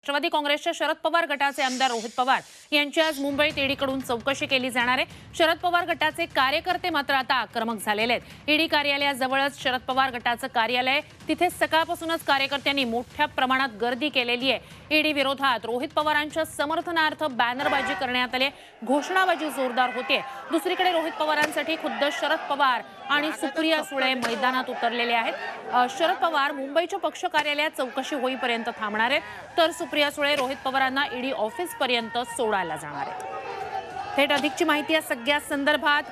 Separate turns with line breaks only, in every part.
राष्ट्रवादी काँग्रेसच्या शरद पवार गटाचे आमदार रोहित पवार यांची आज मुंबईत ईडीकडून चौकशी केली जाणार आहे. शरद पवार गटाचे कार्यकर्ते मात्र आता आक्रमक झालेले आहेत. ईडी कार्यालयाजवळच शरद पवार गटाचं कार्यालय तिथे सकाळपासूनच कार्यकर्त्यांनी मोठ्या प्रमाणात गर्दी केलेली आहे. ईडी विरोधात रोहित पवारांच्या समर्थनार्थ बॅनरबाजी करण्यात आली घोषणाबाजी जोरदार होते दुसरीकडे रोहित पवारांसाठी खुद्द शरद पवार आणि सुप्रिया सुळे मैदानात उतरलेले आहेत. शरद पवार मुंबईच्या पक्ष कार्यालयात चौकशी होईपर्यंत थांबणार आहेत. तर सुप्रिया सुळे रोहित पवारांना ईडी ऑफिसपर्यंत सोडायला जाणार आहे. थेट अधिकची माहिती या सगळ्या संदर्भात.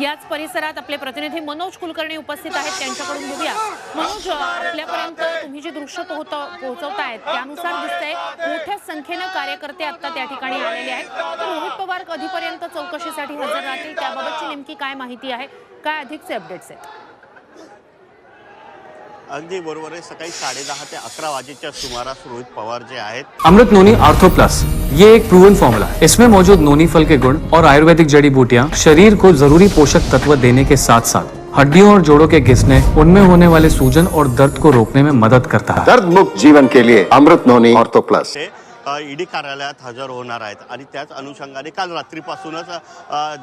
याच परिसरात आपले प्रतिनिधी मनोज कुलकर्णी उपस्थित आहेत. त्यांच्याकडून बघूया. मनोज आपल्यापर्यंत तुम्ही जे दृश्य पोहोच पोहोचवतायत त्यानुसार दिसतंय मोठ्या संख्येनं कार्यकर्ते आता त्या ठिकाणी आलेले आहेत. तर रोहित पवार कधीपर्यंत चौकशीसाठी हजर राहतील? त्याबाबतची नेमकी काय माहिती आहे? काय अधिकचे अपडेट्स आहेत?
अगदी बरोबर आहे. सकाळी साडेदहा ते अकरा वाजेच्या सुमारास रोहित पवार जे आहेत
अमृत नोनी आर्थो प्लस ये एक प्रूवन फॉर्मूला है. इसमें मौजूद नोनी फल के गुण और आयुर्वेदिक जड़ी बूटियाँ शरीर को ज़रूरी पोषक तत्व देने के साथ साथ हड्डियों और जोड़ों के घिसने उनमें होने वाले सूजन और दर्द को रोकने में मदद करता है।
दर्द मुक्त जीवन के लिए Amrut noni ortho plus
ED कार्यालयात हजर होणार आहेत. आणि त्याच अनुषंगाने काल रात्रीपासूनच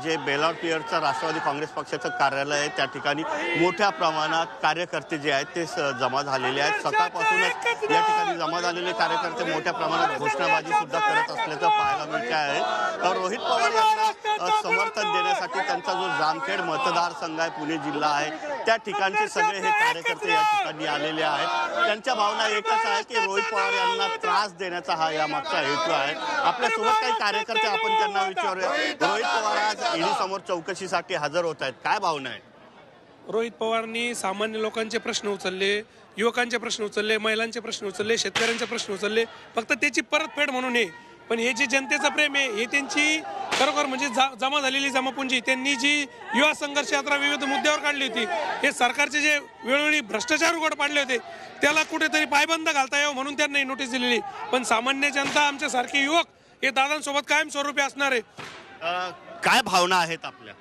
जे बेलाड पियरचं राष्ट्रवादी काँग्रेस पक्षाचं कार्यालय आहे त्या ठिकाणी मोठ्या प्रमाणात कार्यकर्ते जे आहेत ते स- जमा झालेले आहेत. सकाळपासूनच या ठिकाणी जमा झालेले कार्यकर्ते मोठ्या प्रमाणात घोषणाबाजी सुद्धा करत असल्याचं पाहायला मिळते आहे रोहित पवार यांना समर्थन देण्यासाठी त्यांचा जो जामखेड मतदारसंघ आहे पुणे जिल्हा आहे त्या ठिकाणचे सगळे हे कार्यकर्ते या ठिकाणी आलेले आहेत. त्यांच्या भावना एकच आहे की रोहित पवार यांना त्रास देण्याचा हा यामागचा हेतू आहे. आपल्यासोबत काही कार्यकर्ते आपण त्यांना विचारूया. रोहित पवार आज ईडी समोर चौकशीसाठी हजर होत आहेत. काय भावना आहे
रोहित पवारनी सामान्य लोकांचे प्रश्न उचलले युवकांचे प्रश्न उचलले महिलांचे प्रश्न उचलले शेतकऱ्यांचे प्रश्न उचलले. फक्त त्याची परतफेड म्हणून आहे पण हे जे जनतेचं प्रेम आहे हे त्यांची खरोखर म्हणजे जा- जमा झालेली जमापुंजी त्यांनी जी युवा संघर्ष यात्रा विविध मुद्द्यावर काढली होती हे सरकारचे जे वेळोवेळी भ्रष्टाचार उघड पाडले होते त्याला कुठेतरी पायबंद घालता यावं म्हणून त्यांना ही नोटीस दिलेली. पण सामान्य जनता आमच्यासारखे युवक हे दादांसोबत कायमस्वरूपी असणार. आहे
काय भावना आहेत आपल्या?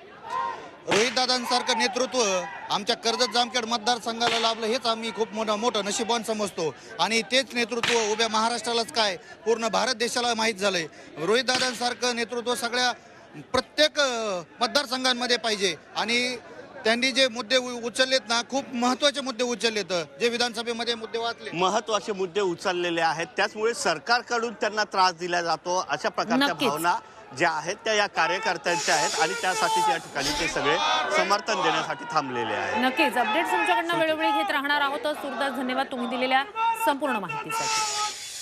रोहितदादांसारखं नेतृत्व आमच्या कर्जत जामखेड मतदारसंघाला लाभलं हेच आम्ही खूप मोठं मोठं नशिबान समजतो. आणि तेच नेतृत्व उभ्या महाराष्ट्रालाच काय? पूर्ण भारत देशाला माहीत झालंय. रोहितदादांसारखं नेतृत्व सगळ्या प्रत्येक मतदारसंघांमध्ये पाहिजे. आणि त्यांनी जे मुद्दे उ- उचललेत ना खूप महत्त्वाचे मुद्दे उचललेत. जे विधानसभेमध्ये मुद्दे वाचले.
महत्त्वाचे मुद्दे उचललेले आहेत. त्याचमुळे सरकारकडून त्यांना त्रास दिला जातो अशा प्रकारच्या. भावना ज्या आहेत त्या या कार्यकर्त्यांच्या आहेत आणि त्यासाठी त्या ठिकाणी ते सगळे समर्थन देण्यासाठी थांबलेले आहेत.
नक्कीच. अपडेट तुमच्याकडनं वेळोवेळी घेत राहणार आहोत. सुरदास धन्यवाद तुम्ही दिलेल्या संपूर्ण माहितीसाठी.